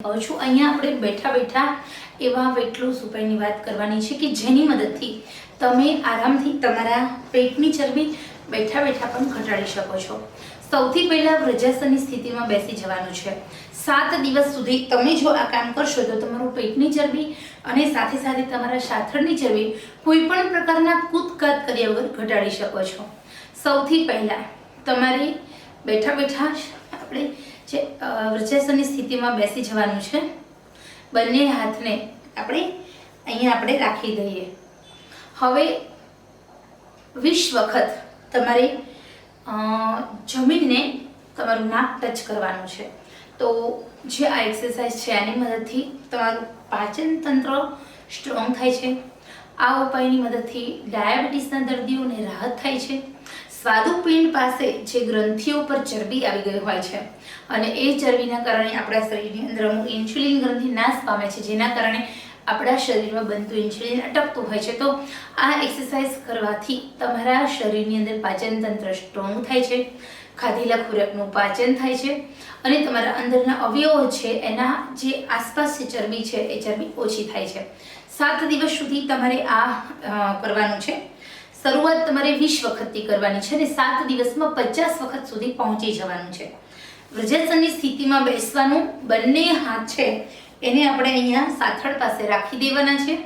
છું અહીંયા આપણે બેઠા બેઠા એવા વેટ લોસ ઉપાયની વાત કરવાની છે કે જેની મદદથી તમે આરામથી તમારા પેટની ચરબી બેઠા બેઠા પણ ઘટાડી શકો છો. સૌથી પહેલાં વ્રજાસનની સ્થિતિમાં બેસી જવાનું છે. સાત દિવસ સુધી તમે જો આ કામ કરશો તો તમારું પેટની ચરબી અને સાથે સાથે તમારા સાથળની ચરબી કોઈ પણ પ્રકારના કૂદકાત કર્યા વગર ઘટાડી શકો છો. સૌથી પહેલાં તમારે બેઠા બેઠા આપણે જે અ, વૃક્ષાસનની સ્થિતિમાં બેસી જવાનું છે બંને હાથને આપણે અહીંયા આપણે રાખી દઈએ. હવે વીસ વખત તમારે જમીનને તમારું નાક ટચ કરવાનું છે. તો જે આ એક્સરસાઇઝ છે આની મદદથી તમારું પાચન તંત્ર સ્ટ્રોંગ થાય છે. આ ઉપાયની મદદથી ડાયાબિટીસના દર્દીઓને રાહત થાય છે. સ્વાદુપિંડ પાસે જે ગ્રંથિઓ પર ચરબી આવી ગઈ હોય છે. અને એ ચરબીના કારણે આપણા શરીરની અંદર અમુક ઇન્સ્યુલિન ગ્રંથિ નાશ પામે છે, જેના કારણે આપણા શરીરમાં બનતું ઇન્સ્યુલિન અટકતું હોય છે. તો આ એક્સરસાઇઝ કરવાથી તમારા શરીરની અંદર પાચન તંત્ર સ્ટ્રોંગ થાય છે, ખાધેલા ખોરાકનું પાચન થાય છે, અને તમારા અંદરના અવયવો છે, એના જે આસપાસ જે ચરબી છે, એ ચરબી ઓછી થાય છે. સાત દિવસ સુધી તમારે આ કરવાનું છે. શરૂઆત તમારે વીસ વખતથી કરવાની છે અને સાત દિવસમાં પચાસ વખત સુધી પહોંચી જવાનું છે. વૃજસનની સ્થિતિમાં બેસવાનું બંને હાથ છે, એને આપણે અહીંયા સાથળ પાસે રાખી દેવાના છે.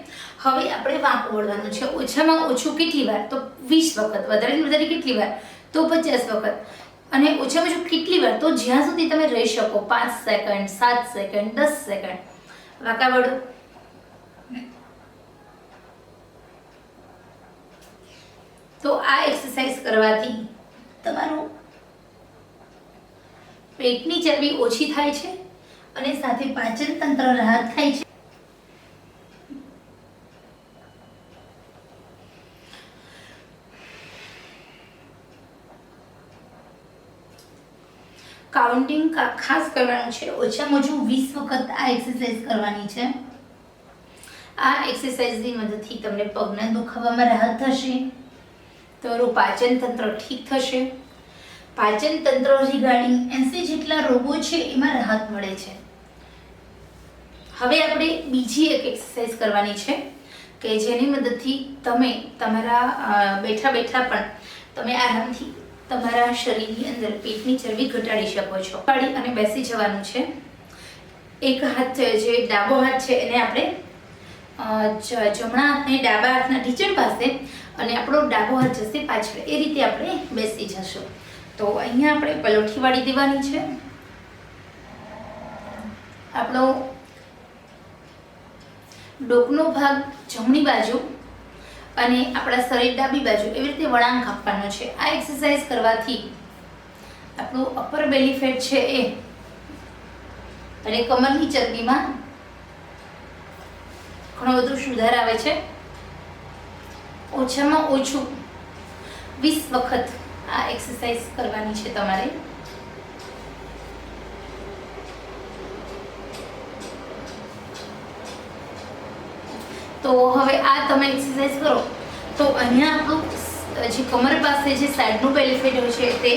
હવે આપણે વાંક વળવાનું છે. ઓછામાં ઓછું કેટલી વાર? તો વીસ વખત. વધારે વધારે કેટલી વાર? તો પચાસ વખત. અને ઓછામાં ઓછું કેટલી વાર? તો જ્યાં સુધી તમે રહી શકો. પાંચ સેકન્ડ સાત સેકન્ડ દસ સેકન્ડ વાંકા વળો. તો આ એક્સરસાઇઝ કરવાથી તમારું પેટની ચરબી ઓછી થાય છે અને સાથે પાચન તંત્ર રાહત થાય છે. કાઉન્ટિંગ ખાસ કરવાનું છે, ઓછામાં ઓછું વીસ વખત આ એક્સરસાઇઝ કરવાની છે. આ એક્સરસાઇઝની મદદથી તમને પગના દુખાવામાં રાહત થશે. તમારું પાચન તંત્ર ઠીક થશે? પાચન તંત્ર રિગાર્ડિંગ એસી જેટલા રોગો છે એમાં રાહત મળે છે. હવે આપણે બીજી એક એક્સરસાઇઝ કરવાની છે કે જેની મદદથી તમે તમારા બેઠા બેઠા પણ તમે આરામથી તમારા શરીરની અંદર પેટની ચરબી ઘટાડી શકો છો. પાડી અને બેસી જવાનું છે. એક હાથ જે ડાબો હાથ છે એને આપણે જમણા હાથને ડાબા હાથના ઢીચણ પાસે અને આપણો ડાબો હાથ જશે પાછળ. એ રીતે આપણે બેસી જશું. તો અહીંયા આપણે પલોઠી વાળી દેવાની છે. આપણો ડોકનો ભાગ જમણી બાજુ અને આપણા શરીર ડાબી બાજુ એવી રીતે વળાંક આપવાનો છે. આ એક્સરસાઇઝ કરવાથી આપણું અપર બેલી ફેટ છે એ. અને કમરની ચરબીમાં ઘણો બધો સુધાર આવે છે. ઓછામાં ઓછું વીસ વખત આ એક્સરસાઇઝ કરવાની છે તમારે. તો હવે આ તમે એક્સરસાઇઝ કરો. તો અહીંયા આપણું જે કમર પાસે જે સાઈડનું બેલીફેટ હોય છે તે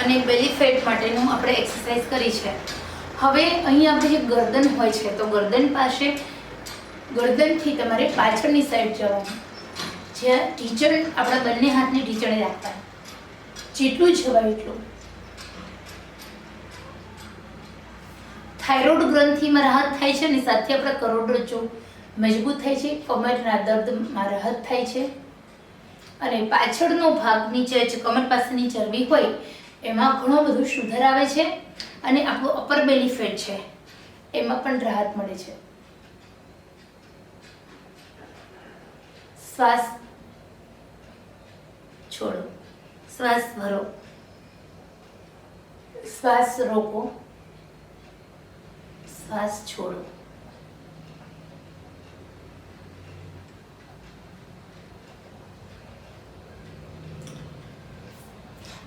અને બેલીફેટ માટેનું આપણે એક્સરસાઇઝ કરી છે. હવે અહીંયા આપણે જે ગરદન હોય છે, તો ગરદન પાસે ગરદનથી તમારે પાછળની સાઈડ જવાનું. જ્યાં ટીચર આપણા બંને હાથને ટીચરે રાખતા. જેટલું જવાય એટલું. થાઇરોઇડ ગ્રંથિમાં રાહત થાય છે અને સાથે આપણા કરોડરજ્જુ મજબૂત થાય છે કમરના દર્દમાં રાહત થાય છે. અને પાછળનો ભાગ નીચે જે કમર પાસેની ચરબી હોય, એમાં ઘણો બધો સુધાર આવે છે અને આપણું અપર બેલી ફેટ છે. એમાં પણ રાહત મળે છે. શ્વાસ છોડો. શ્વાસ ભરો. શ્વાસ રોકો. શ્વાસ છોડો.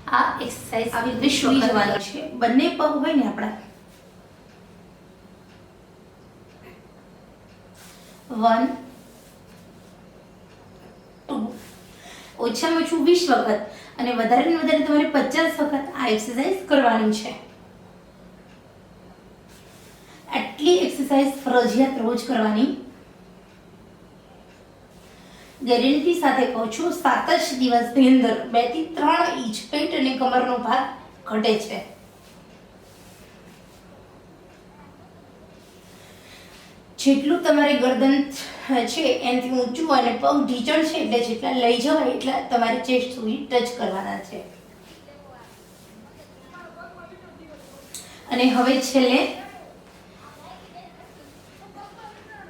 આ એક્સરસાઇઝ આવી વિશ્વ કરવાનો છે. બંને પગ હોય ને આપણા. વન ઓછામાં ઓછું વીસ વખત અને વધારે ને વધારે તમારે પચાસ વખત આ એક્સરસાઇઝ કરવાની છે. આટલી એક્સરસાઇઝ ફરજિયાત રોજ કરવાની. ગેરંટી સાથે કહું છું, સાત જ દિવસની અંદર બેથી ત્રણ ઇંચ પેટ અને કમરનો ભાગ ઘટે છે. જેટલું તમારે ગરદન છે, એનાથી ઊંચું અને પગ ઢીચણ છે એટલે જેટલા લઈ જવાય એટલા તમારે ચેસ્ટ સુધી ટચ કરવાના છે. અને હવે છેલ્લે,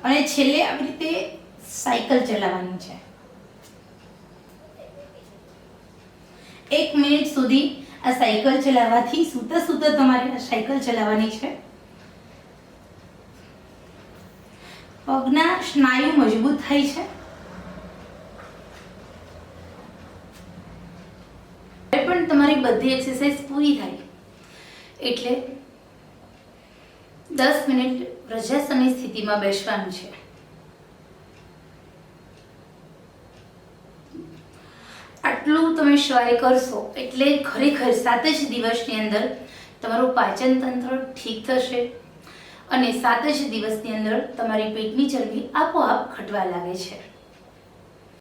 અને છેલ્લે આવી રીતે સાયકલ ચલાવવાની છે. એક મિનિટ સુધી આ સાયકલ ચલાવવાથી સૂતા સૂતા તમારે આ સાયકલ ચલાવવાની છે. પગના સ્નાયુ મજબૂત થાય છે. પણ તમારી બધી એક્સરસાઇઝ પૂરી થાય. એટલે દસ મિનિટ વ્રજાસનની સ્થિતિમાં બેસવાનું છે. આટલું તમે શ્વાય કરશો એટલે ખરેખર સાત જ દિવસની અંદર તમારું પાચન તંત્ર ઠીક થશે. અને સાત જ દિવસની અંદર તમારી પેટની ચરબી આપોઆપ ઘટવા લાગે છે.